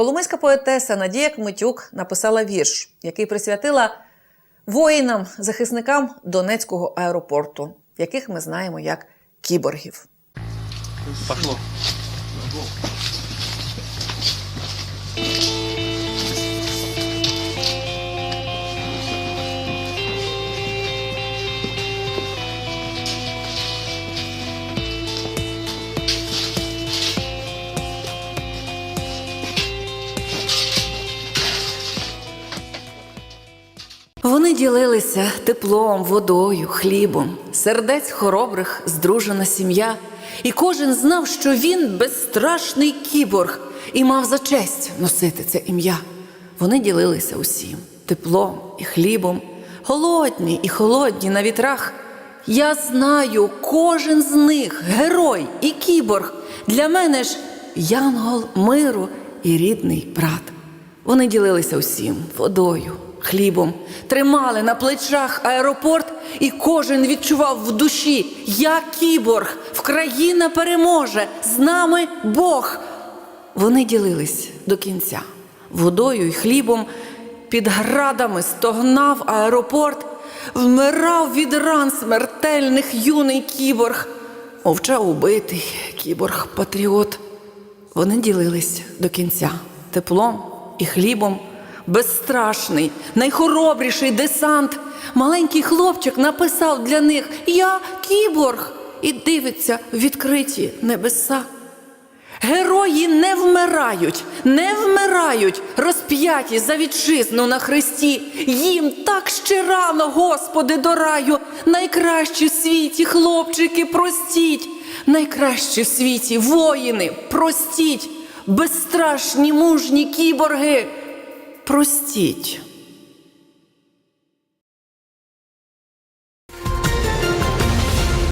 Коломийська поетеса Надія Кмитюк написала вірш, який присвятила воїнам, захисникам Донецького аеропорту, яких ми знаємо як кіборгів. Пошло. Вони ділилися теплом, водою, хлібом, сердець хоробрих, здружена сім'я, і кожен знав, що він безстрашний кіборг і мав за честь носити це ім'я. Вони ділилися усім теплом і хлібом, голодні і холодні на вітрах. Я знаю, кожен з них герой і кіборг. Для мене ж янгол миру і рідний брат. Вони ділилися усім водою, хлібом, тримали на плечах аеропорт, і кожен відчував в душі: я кіборг, Вкраїна переможе, з нами Бог. Вони ділились до кінця водою і хлібом, під градами стогнав аеропорт, вмирав від ран смертельних юний кіборг, мовчав убитий кіборг-патріот. Вони ділились до кінця теплом і хлібом. Безстрашний, найхоробріший десант. Маленький хлопчик написав для них Я кіборг і дивиться в відкриті небеса. Герої не вмирають, не вмирають, розп'яті за вітчизну на хресті. Їм так ще рано, Господи, до раю. Найкращі в світі хлопчики, простіть, найкращі в світі воїни, простіть, безстрашні мужні кіборги, простіть.